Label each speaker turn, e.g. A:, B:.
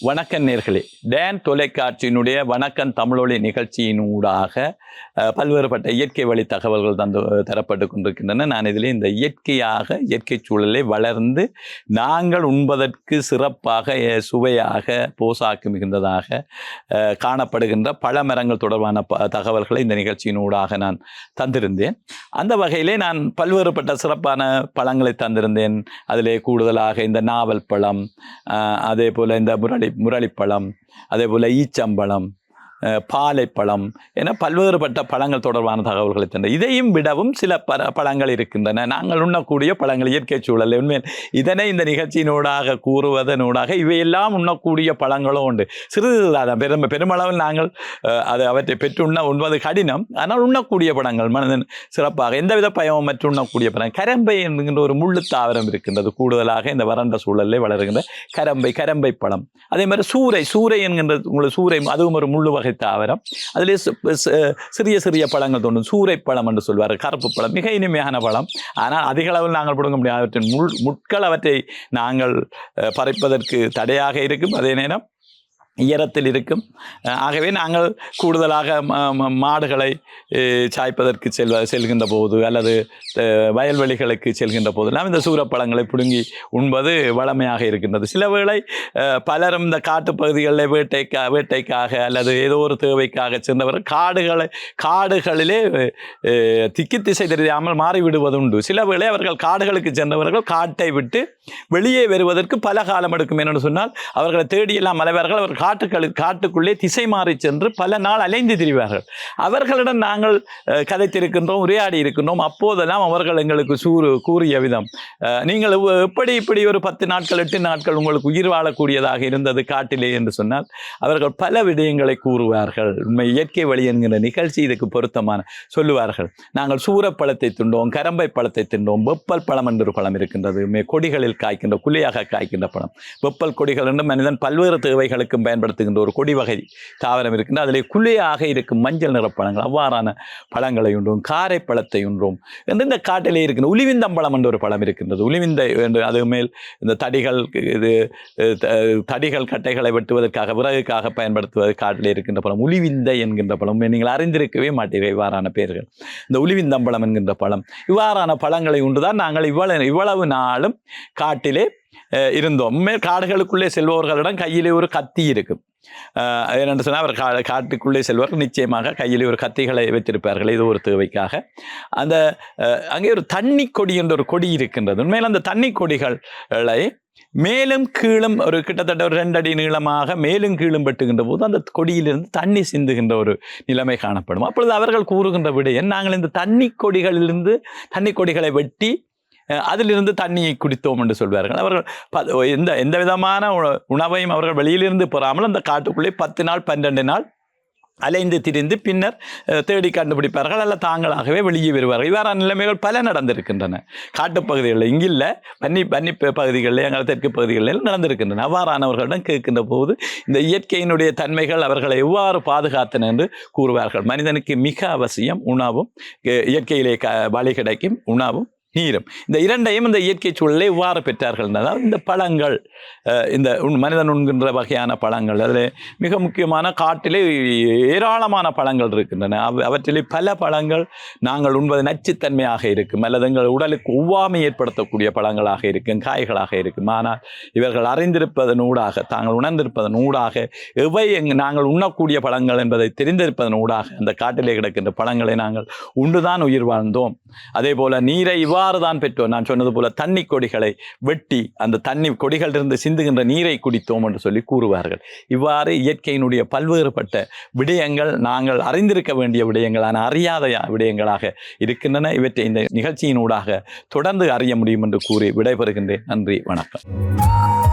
A: வணக்கம் நேர்களே. டேன் தொலைக்காட்சியினுடைய வணக்கம் தமிழொலி நிகழ்ச்சியினூடாக அஹ், பல்வேறுபட்ட இயற்கை வழி தகவல்கள் தந்து தரப்பட்டு கொண்டிருக்கின்றன. நான் இதில் இந்த இயற்கையாக இயற்கை சூழலை வளர்ந்து நாங்கள் உண்பதற்கு சிறப்பாக சுவையாக போசாக்கு மிகுந்ததாக காணப்படுகின்ற பல மரங்கள் தொடர்பான ப தகவல்களை இந்த நிகழ்ச்சியினூடாக நான் தந்திருந்தேன். அந்த வகையிலே நான் பல்வேறுபட்ட சிறப்பான பழங்களை தந்திருந்தேன். அதிலே கூடுதலாக இந்த நாவல் பழம் அதே போல் இந்த முரளி முரளிப்பழம் அதே போல் ஈச்சம்பழம் பாலைப்பழம் என பல்வேறுபட்ட பழங்கள் தொடர்பான தகவல்களை தந்த. இதையும் விடவும் சில பல பழங்கள் இருக்கின்றன. நாங்கள் உண்ணக்கூடிய பழங்கள் இயற்கை சூழல் உண்மையில் இதனை இந்த நிகழ்ச்சியினூடாக கூறுவதனூடாக இவையெல்லாம் உண்ணக்கூடிய பழங்களும் உண்டு. சிறிதுதான் பெரும் பெருமளவில் நாங்கள் அது அவற்றை பெற்று உண்ண உண்பது கடினம். ஆனால் உண்ணக்கூடிய பழங்கள் மனதின் சிறப்பாக எந்தவித பயமும் மற்றும் உண்ணக்கூடிய பழம் கரம்பை என்கின்ற ஒரு முள்ளு தாவரம் இருக்கின்றது. கூடுதலாக இந்த வறண்ட சூழலில் வளருகின்ற கரம்பை கரம்பை பழம். அதே மாதிரி சூரை சூரை என்கின்ற உங்களுக்கு சூரை அதுவும் ஒரு முள்ளு வகை தாவரம். அதிலே சிறிய சிறிய பழங்கள் தோன்றும். சூறைப்பழம் பழம் என்று சொல்வார் கருப்பு பழம் மிக இனிமையான பழம். ஆனால் அதிக அளவில் நாங்கள் பிடுங்க முடியாது. அவற்றின் முள் முட்கள் அவற்றை நாங்கள் அஹ், பறிப்பதற்கு தடையாக இருக்கும். அதே நேரம் ஈரத்தில் இருக்கும். ஆகவே நாங்கள் கூடுதலாக மாடுகளை சாய்ப்பதற்கு செல்வ செல்கின்ற போது அல்லது வயல்வெளிகளுக்கு செல்கின்ற போதெல்லாம் இந்த சூரப்பழங்களை பிடுங்கி உண்பது வளமையாக இருக்கின்றது. சில வேளை பலரும் இந்த காட்டுப் பகுதிகளில் வேட்டைக்கா வேட்டைக்காக அல்லது ஏதோ ஒரு தேவைக்காக சென்றவர் காடுகளை காடுகளிலே திக்கி திசை தெரியாமல் மாறிவிடுவதுண்டு. சில வேளை அவர்கள் காடுகளுக்கு சென்றவர்கள் காட்டை விட்டு வெளியே வருவதற்கு பல காலம் எடுக்கும். என்னென்னு சொன்னால் அவர்களை தேடியெல்லாம் மலைவார்கள் அவர் காட்டுக்களு காட்டுக்குள்ளே திசை மாறி சென்று பல நாள் அலைந்து திரிவார்கள். அவர்களிடம் நாங்கள் கதைத்திருக்கின்றோம் உரையாடி இருக்கின்றோம். அப்போதெல்லாம் அவர்கள் எங்களுக்கு சூறு கூறிய விதம். நீங்கள் எப்படி இப்படி ஒரு பத்து நாட்கள் எட்டு நாட்கள் உங்களுக்கு உயிர் வாழக்கூடியதாக இருந்தது காட்டிலே என்று சொன்னால் அவர்கள் பல விடயங்களை கூறுவார்கள். உண்மை இயற்கை வழி என்கிற நிகழ்ச்சி இதுக்கு பொருத்தமான சொல்லுவார்கள். நாங்கள் சூரப்பழத்தை தின்றோம் கரம்பை பழத்தை தின்றோம். வெப்பல் பழம் என்று ஒரு பழம் இருக்கின்றது. கொடிகளில் காய்க்கின்ற குழியாக காய்க்கின்ற பழம். வெப்பல் கொடிகள் என்று மனிதன் பல்வேறு தேவைகளுக்கும் பயன்படுத்துகின்ற ஒரு கொடி வகை தாவரம் இருக்கின்ற அதில் குழியாக இருக்கும் மஞ்சள் நிற பழங்கள் அவ்வாறான பழங்களை உண்டும் காரை பழத்தை உண்டும். என்று இந்த காட்டிலே இருக்கின்ற உளிவிந்தம்பழம் என்ற ஒரு பழம் இருக்கின்றது. உளிவிந்த என்று அது மேல் இந்த தடிகள் இது த- தடிகள் கட்டைகளை வெட்டுவதற்காக விறகுக்காக பயன்படுத்துவது காட்டிலே இருக்கின்ற பழம். உளிவிந்தை என்கின்ற பழம். நீங்கள் அறிந்திருக்கவே மாட்டீர்கள் இவ்வாறான பெயர்கள். இந்த உளிவிந்தம்பழம் என்கின்ற பழம். இவ்வாறான பழங்களை உண்டுதான் நாங்கள் இவ்வளவு இவ்வளவு நாளும் காட்டிலே இருந்தோம். காடுகளுக்குள்ளே செல்பவர்களிடம் கையிலே ஒரு கத்தி இருக்கும். ஏனென்று சொன்னால் அவர் கா காட்டுக்குள்ளே செல்வர்கள் நிச்சயமாக கையிலே ஒரு கத்திகளை வைத்திருப்பார்கள். இது ஒரு தேவைக்காக. அந்த அங்கே ஒரு தண்ணி கொடி என்ற ஒரு கொடி இருக்கின்றது. உண்மையில் அந்த தண்ணி கொடிகளை மேலும் கீழும் ஒரு கிட்டத்தட்ட ஒரு ரெண்டு அடி நீளமாக மேலும் கீழும் வெட்டுகின்ற போது அந்த கொடியிலிருந்து தண்ணி சிந்துகின்ற ஒரு நிலைமை காணப்படும். அப்பொழுது அவர்கள் கூறுகின்ற விடயம் நாங்கள் இந்த தண்ணி கொடிகளிலிருந்து தண்ணி கொடிகளை வெட்டி அதிலிருந்து தண்ணியை குடித்தோம் என்று சொல்வார்கள். அவர்கள் ப- எந்த எந்த விதமான உணவையும் அவர்கள் வெளியிலிருந்து பெறாமல் அந்த காட்டுக்குள்ளே பத்து நாள் பன்னெண்டு நாள் அலைந்து திரிந்து பின்னர் தேடி கண்டுபிடிப்பார்கள். அல்ல தாங்களாகவே வெளியே வருவார்கள். இவ்வாறான நிலைமைகள் பல நடந்திருக்கின்றன. காட்டுப்பகுதிகளில் இங்கில்ல பன்னி பன்னி பகுதிகளில் எங்கள் தெற்கு பகுதிகளில் நடந்திருக்கின்றன. அவ்வாறானவர்களிடம் கேட்கின்ற போது இந்த இயற்கையினுடைய தன்மைகள் அவர்களை எவ்வாறு பாதுகாத்தன என்று கூறுவார்கள். மனிதனுக்கு மிக அவசியம் உணவும் இ- இயற்கையிலே க வழி கிடைக்கும் உணவும் நீரும். இந்த இரண்டையும் இந்த இயற்கை சூழலை எவ்வாறு பெற்றார்கள் என்றால் இந்த பழங்கள் இந்த உண் மனிதன் உண்கின்ற வகையான பழங்கள் அதில் மிக முக்கியமான காட்டிலே ஏராளமான பழங்கள் இருக்கின்றன. அவ- அவற்றிலே பல பழங்கள் நாங்கள் உண்பது நச்சுத்தன்மையாக இருக்கும். அல்லது எங்கள் உடலுக்கு ஒவ்வாமை ஏற்படுத்தக்கூடிய பழங்களாக இருக்கும் காய்களாக இருக்கும். ஆனால் இவர்கள் அறிந்திருப்பதன் ஊடாக தாங்கள் உணர்ந்திருப்பதன் ஊடாக எவை எங் நாங்கள் உண்ணக்கூடிய பழங்கள் என்பதை தெரிந்திருப்பதன் ஊடாக அந்த காட்டிலே கிடக்கின்ற பழங்களை நாங்கள் உண்டுதான் உயிர் வாழ்ந்தோம். அதே போல நீரை இவ்வாறு தான் பெற்றோம் நான் சொன்னது போல தண்ணி கொடிகளை வெட்டி அந்த தண்ணி கொடிகளிலிருந்து சிந்துகின்ற நீரை குடித்தோம் என்று சொல்லி கூறுவார்கள். இவ்வாறு இயற்கையினுடைய பல்வேறுபட்ட விடயங்கள் நாங்கள் அறிந்திருக்க வேண்டிய விடயங்களான அறியாத விடயங்களாக இருக்கின்றன. இவற்றை இந்த நிகழ்ச்சியினூடாக தொடர்ந்து அறிய முடியும் என்று கூறி விடைபெறுகின்றேன். நன்றி வணக்கம்.